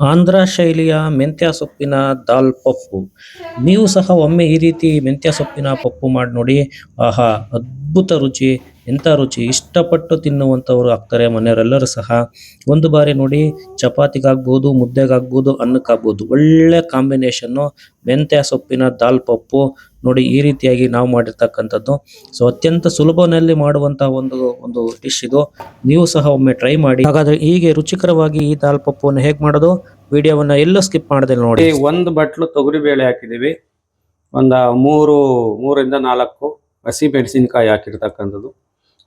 ಆಂಧ್ರ ಶೈಲಿಯ ಮೆಂತ್ಯ ಸೊಪ್ಪಿನ ದಾಲ್ ಪಪ್ಪು. ನೀವು ಸಹ ಒಮ್ಮೆ ಈ ರೀತಿ ಮೆಂತ್ಯ ಸೊಪ್ಪಿನ ಪಪ್ಪು ಮಾಡಿ ನೋಡಿ. ಆಹಾ, ಅದ್ಭುತ ರುಚಿ. ಎಂಥ ರುಚಿ? ಇಷ್ಟಪಟ್ಟು ತಿನ್ನುವಂಥವ್ರು ಆಗ್ತಾರೆ, ಮನೆಯವರೆಲ್ಲರೂ ಸಹ. ಒಂದು ಬಾರಿ ನೋಡಿ, ಚಪಾತಿಗಾಗ್ಬೋದು, ಮುದ್ದೆಗಾಗ್ಬೋದು, ಅನ್ನಕ್ಕಾಗ್ಬೋದು, ಒಳ್ಳೆ ಕಾಂಬಿನೇಷನ್ನು ಮೆಂತ್ಯ ಸೊಪ್ಪಿನ ದಾಲ್ ಪಪ್ಪು ನೋಡಿ ಈ ರೀತಿಯಾಗಿ ನಾವು ಮಾಡಿರ್ತಕ್ಕಂಥದ್ದು. ಸೊ ಅತ್ಯಂತ ಸುಲಭನಲ್ಲಿ ಮಾಡುವಂತಹ ಒಂದು ಒಂದು ಡಿಶ್ ಇದು. ನೀವು ಸಹ ಒಮ್ಮೆ ಟ್ರೈ ಮಾಡಿ. ಹಾಗಾದ್ರೆ ಹೀಗೆ ರುಚಿಕರವಾಗಿ ಈ ದಾಲ್ ಪಪ್ಪುವನ್ನು ಹೇಗೆ ಮಾಡೋದು? ವಿಡಿಯೋವನ್ನ ಎಲ್ಲೂ ಸ್ಕಿಪ್ ಮಾಡದೆ ನೋಡಿ. ಒಂದು ಬಟ್ಲು ತೊಗರಿ ಬೇಳೆ ಹಾಕಿದೀವಿ ಒಂದು ಮೂರು, ಮೂರಿಂದ ನಾಲ್ಕು ಹಸಿ ಮೆಣಸಿನಕಾಯಿ ಹಾಕಿರ್ತಕ್ಕಂಥದ್ದು.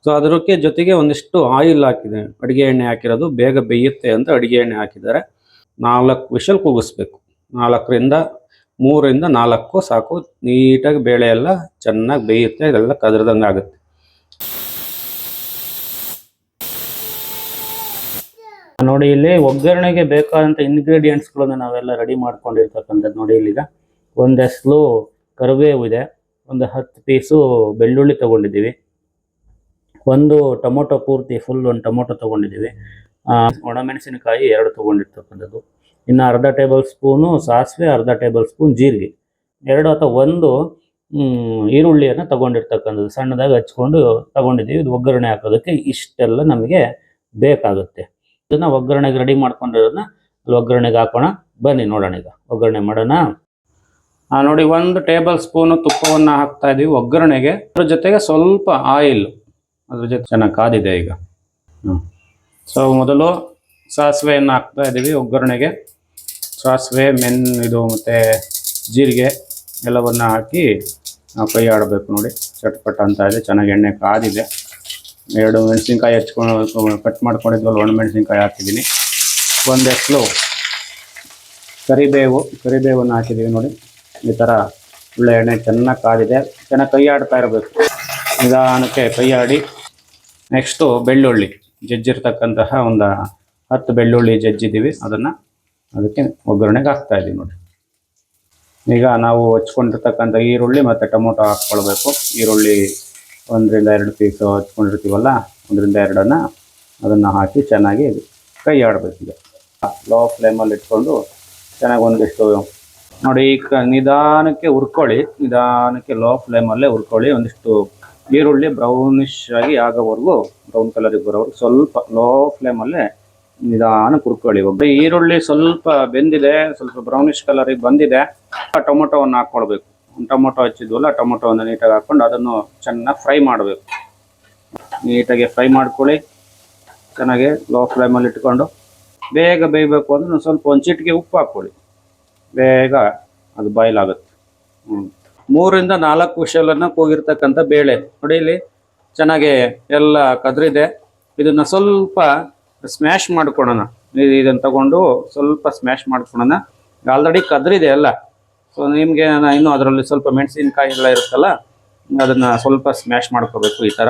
ಸೊ ಅದಕ್ಕೆ ಜೊತೆಗೆ ಒಂದಿಷ್ಟು ಆಯಿಲ್ ಹಾಕಿದೆ. ಅಡುಗೆ ಎಣ್ಣೆ ಹಾಕಿರೋದು, ಬೇಗ ಬೇಯುತ್ತೆ ಅಂತ ಅಡುಗೆ ಎಣ್ಣೆ ಹಾಕಿದ್ದಾರೆ. ನಾಲ್ಕು ವಿಷಲ್ ಕೂಗಿಸ್ಬೇಕು. ನಾಲ್ಕರಿಂದ ಮೂರರಿಂದ ನಾಲ್ಕು ಸಾಕು. ನೀಟಾಗಿ ಬೇಳೆ ಎಲ್ಲ ಚೆನ್ನಾಗಿ ಬೇಯುತ್ತೆ, ಇದೆಲ್ಲ ಕದ್ರದಂಗೆ ಆಗುತ್ತೆ. ನೋಡಿ, ಇಲ್ಲಿ ಒಗ್ಗರಣೆಗೆ ಬೇಕಾದಂಥ ಇಂಗ್ರೀಡಿಯೆಂಟ್ಸ್ಗಳನ್ನ ನಾವೆಲ್ಲ ರೆಡಿ ಮಾಡ್ಕೊಂಡಿರ್ತಕ್ಕಂಥದ್ದು ನೋಡಿ ಇಲ್ಲಿಗ. ಒಂದಷ್ಟು ಕರಿಬೇವು ಇದೆ. ಒಂದು ಹತ್ತು ಪೀಸು ಬೆಳ್ಳುಳ್ಳಿ ತಗೊಂಡಿದ್ದೀವಿ. ಒಂದು ಟೊಮೊಟೊ ಪೂರ್ತಿ ಫುಲ್ ಒಂದು ಟೊಮೊಟೊ ತಗೊಂಡಿದ್ದೀವಿ. ಒಣಮೆಣಸಿನಕಾಯಿ ಎರಡು ತೊಗೊಂಡಿರ್ತಕ್ಕಂಥದ್ದು. ಇನ್ನು ಅರ್ಧ ಟೇಬಲ್ ಸ್ಪೂನು ಸಾಸಿವೆ, ಅರ್ಧ ಟೇಬಲ್ ಸ್ಪೂನ್ ಜೀರಿಗೆ. ಎರಡು ಅಥವಾ ಒಂದು ಈರುಳ್ಳಿಯನ್ನು ತಗೊಂಡಿರ್ತಕ್ಕಂಥದ್ದು. ಸಣ್ಣದಾಗಿ ಹಚ್ಕೊಂಡು ತಗೊಂಡಿದ್ದೀವಿ. ಇದು ಒಗ್ಗರಣೆ ಹಾಕೋದಕ್ಕೆ ಇಷ್ಟೆಲ್ಲ ನಮಗೆ ಬೇಕಾಗುತ್ತೆ. ಇದನ್ನು ಒಗ್ಗರಣೆಗೆ ರೆಡಿ ಮಾಡ್ಕೊಂಡಿರೋದನ್ನ ಅಲ್ಲಿ ಒಗ್ಗರಣೆಗೆ ಹಾಕೋಣ. ಬನ್ನಿ ನೋಡೋಣ ಈಗ. ಒಗ್ಗರಣೆ ಮಾಡೋಣ. ನೋಡಿ, ಒಂದು ಟೇಬಲ್ ಸ್ಪೂನು ತುಪ್ಪವನ್ನು ಹಾಕ್ತಾ ಇದ್ದೀವಿ ಒಗ್ಗರಣೆಗೆ. ಅದ್ರ ಜೊತೆಗೆ ಸ್ವಲ್ಪ ಆಯಿಲ್. ಅದ್ರ ಜೊತೆ ಚೆನ್ನಾಗಿ ಕಾದಿದೆ ಈಗ. ಹ್ಞೂ ಸೊ ಮೊದಲು ಸಾಸಿವೆಯನ್ನು ಹಾಕ್ತಾ ಇದ್ದೀವಿ ಒಗ್ಗರಣೆಗೆ. ಸಾಸಿವೆ, ಮೆನ್ ಇದು ಮತ್ತು ಜೀರಿಗೆ ಎಲ್ಲವನ್ನು ಹಾಕಿ ಕೈ ಆಡಬೇಕು ನೋಡಿ. ಚಟ್ಪಟ ಅಂತ ಇದೆ, ಚೆನ್ನಾಗಿ ಎಣ್ಣೆ ಕಾದಿದೆ. ಎರಡು ಮೆಣಸಿನ್ಕಾಯಿ ಹಚ್ಕೊಂಡು ಕಟ್ ಮಾಡ್ಕೊಂಡಿದ್ವಲ್ಲ, ಒಣ ಮೆಣಸಿನ್ಕಾಯಿ ಹಾಕಿದ್ದೀನಿ. ಒಂದಷ್ಟು ಕರಿಬೇವು, ಕರಿಬೇವನ್ನು ಹಾಕಿದ್ದೀವಿ ನೋಡಿ. ಈ ಥರ ಒಳ್ಳೆ ಎಣ್ಣೆ ಚೆನ್ನಾಗಿ ಕಾದಿದೆ. ಚೆನ್ನಾಗಿ ಕೈ ಆಡ್ತಾ ಇರಬೇಕು. ನಿಧಾನಕ್ಕೆ ಕೈ ಆಡಿ. ನೆಕ್ಸ್ಟು ಬೆಳ್ಳುಳ್ಳಿ. ಜಜ್ಜಿರ್ತಕ್ಕಂತಹ ಒಂದು ಹತ್ತು ಬೆಳ್ಳುಳ್ಳಿ ಜಜ್ಜಿದ್ದೀವಿ. ಅದನ್ನು ಅದಕ್ಕೆ ಒಗ್ಗರಣೆಗೆ ಹಾಕ್ತಾ ಇದ್ದೀವಿ ನೋಡಿ. ಈಗ ನಾವು ಹಚ್ಕೊಂಡಿರ್ತಕ್ಕಂಥ ಈರುಳ್ಳಿ ಮತ್ತು ಟೊಮೊಟೊ ಹಾಕ್ಕೊಳ್ಬೇಕು. ಈರುಳ್ಳಿ ಒಂದರಿಂದ ಎರಡು ಪೀಸು ಹಚ್ಕೊಂಡಿರ್ತೀವಲ್ಲ, ಒಂದರಿಂದ ಎರಡನ್ನು ಅದನ್ನು ಹಾಕಿ ಚೆನ್ನಾಗಿ ಕೈ ಆಡಬೇಕು ಈಗ. ಲೋ ಫ್ಲೇಮಲ್ಲಿ ಇಟ್ಕೊಂಡು ಚೆನ್ನಾಗಿ ಒಂದಿಷ್ಟು ನೋಡಿ, ಈಗ ನಿಧಾನಕ್ಕೆ ಹುರ್ಕೊಳ್ಳಿ. ನಿಧಾನಕ್ಕೆ ಲೋ ಫ್ಲೇಮಲ್ಲೇ ಹುರ್ಕೊಳ್ಳಿ. ಒಂದಿಷ್ಟು ಈರುಳ್ಳಿ ಬ್ರೌನಿಶ್ ಆಗಿ ಆಗೋವರೆಗೂ ಬ್ರೌನ್ ಕಲರಿಗೆ ಬರೋವರೆಗೂ ಸ್ವಲ್ಪ ಲೋ ಫ್ಲೇಮಲ್ಲೇ ನಿಧಾನ ಕುರ್ಕೊಳ್ಳಿ ಒಬ್ಬ ಈರುಳ್ಳಿ ಸ್ವಲ್ಪ ಬೆಂದಿದೆ, ಸ್ವಲ್ಪ ಬ್ರೌನಿಶ್ ಕಲರಿಗೆ ಬಂದಿದೆ, ಟೊಮೊಟೊವನ್ನು ಹಾಕ್ಕೊಳ್ಬೇಕು. ಟೊಮೊಟೊ ಹಚ್ಚಿದ್ವಲ್ಲ, ಟೊಮೊಟೊವನ್ನು ನೀಟಾಗಿ ಹಾಕ್ಕೊಂಡು ಅದನ್ನು ಚೆನ್ನಾಗಿ ಫ್ರೈ ಮಾಡಬೇಕು. ನೀಟಾಗಿ ಫ್ರೈ ಮಾಡ್ಕೊಳ್ಳಿ. ಚೆನ್ನಾಗಿ ಲೋ ಫ್ಲೇಮಲ್ಲಿ ಇಟ್ಕೊಂಡು ಬೇಗ ಬೇಯಬೇಕು ಅಂದ್ರೆ ಸ್ವಲ್ಪ ಒಂದು ಚಿಟಿಕೆ ಉಪ್ಪು ಹಾಕ್ಕೊಳ್ಳಿ. ಬೇಗ ಅದು ಬಾಯ್ಲ್ ಆಗುತ್ತೆ. ಹ್ಮ್. ಮೂರರಿಂದ ನಾಲ್ಕು ಕುಶಲನ್ನು ಕೂಗಿರ್ತಕ್ಕಂಥ ಬೇಳೆ. ನೋಡಿ ಇಲ್ಲಿ ಚೆನ್ನಾಗಿ ಎಲ್ಲ ಕದ್ರಿದೆ. ಇದನ್ನ ಸ್ವಲ್ಪ ಸ್ಮ್ಯಾಶ್ ಮಾಡ್ಕೊಳೋಣ. ಇದನ್ನು ತಗೊಂಡು ಸ್ವಲ್ಪ ಸ್ಮ್ಯಾಶ್ ಮಾಡ್ಕೊಳೋಣ. ಆಲ್ರೆಡಿ ಕದ್ರಿದೆ ಎಲ್ಲ. ಸೊ ನಿಮಗೆ ಇನ್ನೂ ಅದರಲ್ಲಿ ಸ್ವಲ್ಪ ಮೆಣಸಿನಕಾಯಿ ಎಲ್ಲ ಇರುತ್ತಲ್ಲ, ಅದನ್ನ ಸ್ವಲ್ಪ ಸ್ಮ್ಯಾಶ್ ಮಾಡ್ಕೋಬೇಕು ಈ ಥರ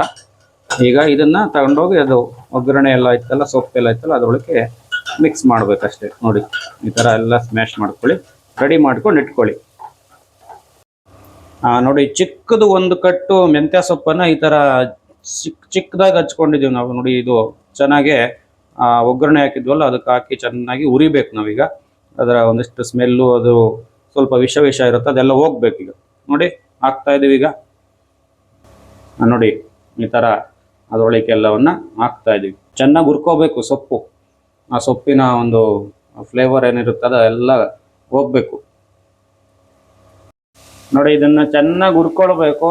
ಈಗ ಇದನ್ನ ತಗೊಂಡೋಗಿ ಅದು ಒಗ್ಗರಣೆ ಎಲ್ಲ ಇತ್ತಲ್ಲ ಸೊಪ್ಪೆಲ್ಲ ಇತ್ತಲ್ಲ ಅದರೊಳಗೆ ಮಿಕ್ಸ್ ಮಾಡ್ಬೇಕಷ್ಟೇ. ನೋಡಿ, ಈ ಥರ ಎಲ್ಲ ಸ್ಮ್ಯಾಶ್ ಮಾಡ್ಕೊಳ್ಳಿ. ರೆಡಿ ಮಾಡ್ಕೊಂಡು ಇಟ್ಕೊಳ್ಳಿ. ನೋಡಿ, ಚಿಕ್ಕದು ಒಂದು ಕಟ್ಟು ಮೆಂತ್ಯ ಸೊಪ್ಪನ್ನ ಈ ಥರ ಚಿಕ್ಕ ಚಿಕ್ಕದಾಗಿ ಹಚ್ಕೊಂಡಿದ್ದೀವಿ ನಾವು. ನೋಡಿ, ಇದು ಚೆನ್ನಾಗೆ ಒಗ್ಗರಣೆ ಹಾಕಿದ್ವಲ್ಲ, ಅದಕ್ಕೆ ಹಾಕಿ ಚೆನ್ನಾಗಿ ಉರಿಬೇಕು ನಾವೀಗ. ಅದರ ಒಂದಿಷ್ಟು ಸ್ಮೆಲ್ಲು, ಅದು ಸ್ವಲ್ಪ ವಿಷ ವಿಷ ಇರುತ್ತೆ, ಅದೆಲ್ಲ ಹೋಗ್ಬೇಕು ಈಗ. ನೋಡಿ, ಹಾಕ್ತಾ ಇದೀವಿ ಈಗ. ನೋಡಿ, ಈ ಥರ ಅದರೊಳಗೆ ಎಲ್ಲವನ್ನ ಹಾಕ್ತಾ ಇದೀವಿ ಚೆನ್ನಾಗಿ ಹುರ್ಕೋಬೇಕು ಸೊಪ್ಪು. ಆ ಸೊಪ್ಪಿನ ಒಂದು ಫ್ಲೇವರ್ ಏನಿರುತ್ತದ ಎಲ್ಲ ಹೋಗ್ಬೇಕು. ನೋಡಿ, ಇದನ್ನ ಚೆನ್ನಾಗಿ ಹುರ್ಕೊಳ್ಬೇಕು.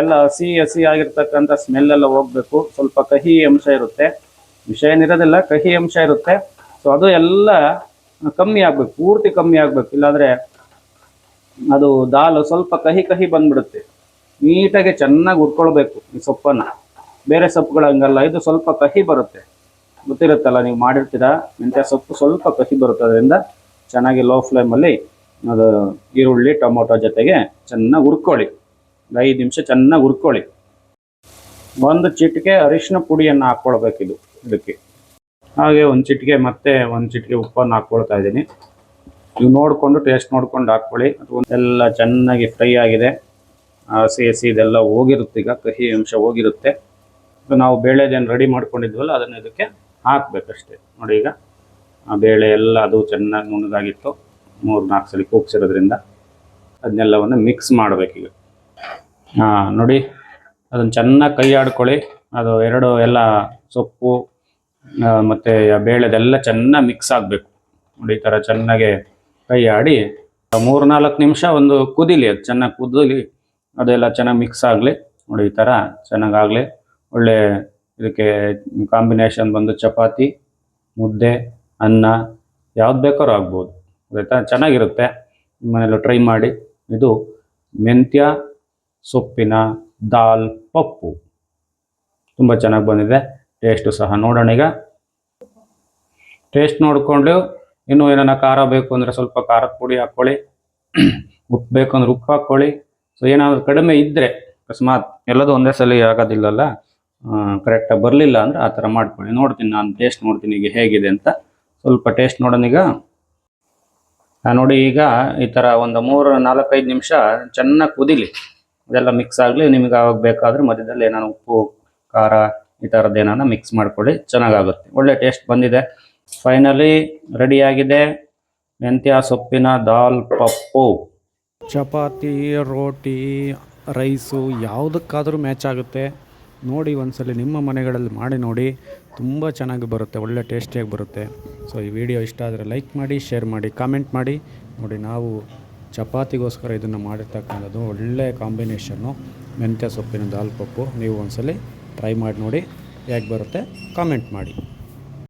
ಎಲ್ಲ ಹಸಿ ಹಸಿ ಆಗಿರ್ತಕ್ಕಂಥ ಸ್ಮೆಲ್ ಎಲ್ಲ ಹೋಗ್ಬೇಕು. ಸ್ವಲ್ಪ ಕಹಿ ಅಂಶ ಇರುತ್ತೆ. ವಿಷ ಏನಿರೋದಿಲ್ಲ ಕಹಿ ಅಂಶ ಇರುತ್ತೆ. ಸೊ ಅದು ಎಲ್ಲ ಕಮ್ಮಿ ಆಗ್ಬೇಕು, ಪೂರ್ತಿ ಕಮ್ಮಿ ಆಗ್ಬೇಕು. ಇಲ್ಲಾಂದ್ರೆ ಅದು ದಾಲ್ ಸ್ವಲ್ಪ ಕಹಿ ಕಹಿ ಬಂದ್ಬಿಡುತ್ತೆ. ನೀಟಾಗಿ ಚೆನ್ನಾಗಿ ಹುರ್ಕೊಳ್ಬೇಕು ಈ ಸೊಪ್ಪನ್ನ. ಬೇರೆ ಸೊಪ್ಪುಗಳು ಹಂಗಲ್ಲ, ಇದು ಸ್ವಲ್ಪ ಕಹಿ ಬರುತ್ತೆ. ಗೊತ್ತಿರುತ್ತಲ್ಲ, ನೀವು ಮಾಡಿರ್ತೀರಾ? ಮೆಂತ್ಯ ಸೊಪ್ಪು ಸ್ವಲ್ಪ ಕಹಿ ಬರುತ್ತೆ. ಅದರಿಂದ ಚೆನ್ನಾಗಿ ಲೋ ಫ್ಲೇಮಲ್ಲಿ ಅದು ಈರುಳ್ಳಿ, ಟೊಮೊಟೊ ಜೊತೆಗೆ ಚೆನ್ನಾಗಿ ಹುರ್ಕೊಳ್ಳಿ. ಐದು ನಿಮಿಷ ಚೆನ್ನಾಗಿ ಹುರ್ಕೊಳ್ಳಿ. ಒಂದು ಚಿಟಿಕೆ ಅರಿಶಿನ ಪುಡಿಯನ್ನು ಹಾಕ್ಕೊಳ್ಬೇಕಿದು ಇದು, ಇದಕ್ಕೆ. ಹಾಗೆ ಒಂದು ಚಿಟಿಕೆ ಮತ್ತೆ ಒಂದು ಚಿಟಿಕೆ ಉಪ್ಪನ್ನು ಹಾಕ್ಕೊಳ್ತಾ ಇದ್ದೀನಿ. ನೀವು ನೋಡಿಕೊಂಡು, ಟೇಸ್ಟ್ ನೋಡ್ಕೊಂಡು ಹಾಕ್ಕೊಳ್ಳಿ. ಅದು ಎಲ್ಲ ಚೆನ್ನಾಗಿ ಫ್ರೈ ಆಗಿದೆ. ಹಸಿ ಹಸಿ ಇದೆಲ್ಲ ಹೋಗಿರುತ್ತೆ ಈಗ, ಕಹಿ ಅಂಶ ಹೋಗಿರುತ್ತೆ. ನಾವು ಬೇಳೆದೇನು ರೆಡಿ ಮಾಡ್ಕೊಂಡಿದ್ವಲ್ಲ, ಅದನ್ನು ಇದಕ್ಕೆ ಹಾಕ್ಬೇಕಷ್ಟೇ. ನೋಡಿ ಈಗ, ಆ ಬೇಳೆ ಎಲ್ಲ ಅದು ಚೆನ್ನಾಗಿ ನುಣ್ಣಗಾಗಿತ್ತು. ಮೂರು ನಾಲ್ಕು ಸಲ ಕೂಗ್ಸಿರೋದ್ರಿಂದ ಅದನ್ನೆಲ್ಲವನ್ನು ಮಿಕ್ಸ್ ಮಾಡಬೇಕೀಗ ಹಾಂ, ನೋಡಿ, ಅದನ್ನು ಚೆನ್ನಾಗಿ ಕೈ ಆಡ್ಕೊಳ್ಳಿ ಅದು ಎರಡು ಎಲ್ಲ ಸೊಪ್ಪು ಮತ್ತು ಬೇಳೆದೆಲ್ಲ ಚೆನ್ನಾಗಿ ಮಿಕ್ಸ್ ಆಗಬೇಕು. ನೋಡಿ, ಈ ಥರ ಚೆನ್ನಾಗೆ ಕೈ ಆಡಿ ಮೂರು ನಾಲ್ಕು ನಿಮಿಷ ಒಂದು ಕುದಿಲಿ, ಅದು ಚೆನ್ನಾಗಿ ಕುದಿಲಿ, ಅದೆಲ್ಲ ಚೆನ್ನಾಗಿ ಮಿಕ್ಸ್ ಆಗಲಿ. ನೋಡಿ, ಈ ಥರ ಚೆನ್ನಾಗಾಗಲಿ. ಒಳ್ಳೆ ಇದಕ್ಕೆ ಕಾಂಬಿನೇಷನ್ ಬಂದು ಚಪಾತಿ, ಮುದ್ದೆ, ಅನ್ನ, ಯಾವ್ದು ಬೇಕಾದ್ರೂ ಆಗ್ಬೋದು. ಆಯಿತಾ ಚೆನ್ನಾಗಿರುತ್ತೆ. ಮನೆಯಲ್ಲೂ ಟ್ರೈ ಮಾಡಿ. ಇದು ಮೆಂತ್ಯ ಸೊಪ್ಪಿನ ದಾಲ್ ಪಪ್ಪು. ತುಂಬ ಚೆನ್ನಾಗಿ ಬಂದಿದೆ. ಟೇಸ್ಟು ಸಹ ನೋಡೋಣ ಈಗ. ಟೇಸ್ಟ್ ನೋಡಿಕೊಂಡು ಇನ್ನೂ ಏನಾರ ಖಾರ ಬೇಕು ಅಂದರೆ ಸ್ವಲ್ಪ ಖಾರದ ಪುಡಿ ಹಾಕ್ಕೊಳ್ಳಿ. ಉಪ್ಪು ಬೇಕು ಅಂದ್ರೆ ಉಪ್ಪು ಹಾಕ್ಕೊಳ್ಳಿ. ಸೊ ಏನಾದರೂ ಕಡಿಮೆ ಇದ್ದರೆ ಅಕಸ್ಮಾತ್ ಎಲ್ಲದೂ ಒಂದೇ ಸಲ ಆಗೋದಿಲ್ಲಲ್ಲ ಕರೆಕ್ಟಾಗಿ ಬರಲಿಲ್ಲ ಅಂದರೆ ಆ ಥರ ಮಾಡ್ಕೊಳ್ಳಿ. ನೋಡ್ತೀನಿ ನಾನು ಟೇಸ್ಟ್ ನೋಡ್ತೀನಿ ಈಗ ಹೇಗಿದೆ ಅಂತ. ಸ್ವಲ್ಪ ಟೇಸ್ಟ್ ನೋಡೋಣ ಈಗ. ನೋಡಿ ಈಗ ಈ ಥರ ಒಂದು ಮೂರು ನಾಲ್ಕೈದು ನಿಮಿಷ ಚೆನ್ನಾಗಿ ಕುದಿಲಿ. ಇದೆಲ್ಲ ಮಿಕ್ಸ್ ಆಗಲಿ, ನಿಮಗೆ ಆವಾಗ ಬೇಕಾದರೆ ಮಧ್ಯದಲ್ಲಿ ಏನಾನ ಉಪ್ಪು, ಖಾರ ಈ ಥರದ್ದು ಏನಾನ ಮಿಕ್ಸ್ ಮಾಡ್ಕೊಳ್ಳಿ, ಚೆನ್ನಾಗಾಗುತ್ತೆ. ಒಳ್ಳೆ ಟೇಸ್ಟ್ ಬಂದಿದೆ. ಫೈನಲಿ ರೆಡಿಯಾಗಿದೆ ಮೆಂತ್ಯ, ಸೊಪ್ಪಿನ ದಾಲ್, ಪಪ್ಪು. ಚಪಾತಿ, ರೋಟಿ ರೈಸು ಯಾವುದಕ್ಕಾದರೂ ಮ್ಯಾಚ್ ಆಗುತ್ತೆ. ನೋಡಿ ಒಂದ್ಸಲ ನಿಮ್ಮ ಮನೆಗಳಲ್ಲಿ ಮಾಡಿ ನೋಡಿ. ತುಂಬ ಚೆನ್ನಾಗಿ ಬರುತ್ತೆ, ಒಳ್ಳೆ ಟೇಸ್ಟಿಯಾಗಿ ಬರುತ್ತೆ. ಸೊ, ಈ ವಿಡಿಯೋ ಇಷ್ಟ ಆದರೆ ಲೈಕ್ ಮಾಡಿ, ಶೇರ್ ಮಾಡಿ, ಕಾಮೆಂಟ್ ಮಾಡಿ. ನೋಡಿ, ನಾವು ಚಪಾತಿಗೋಸ್ಕರ ಇದನ್ನು ಮಾಡಿರ್ತಕ್ಕಂಥದ್ದು ಒಳ್ಳೆ ಕಾಂಬಿನೇಷನ್ನು ಮೆಂತ್ಯ ಸೊಪ್ಪಿನ ದಾಲ್ ಪಪ್ಪು. ನೀವು ಒಂದ್ಸಲ ಟ್ರೈ ಮಾಡಿ ನೋಡಿ, ಹೇಗೆ ಬರುತ್ತೆ, ಕಾಮೆಂಟ್ ಮಾಡಿ.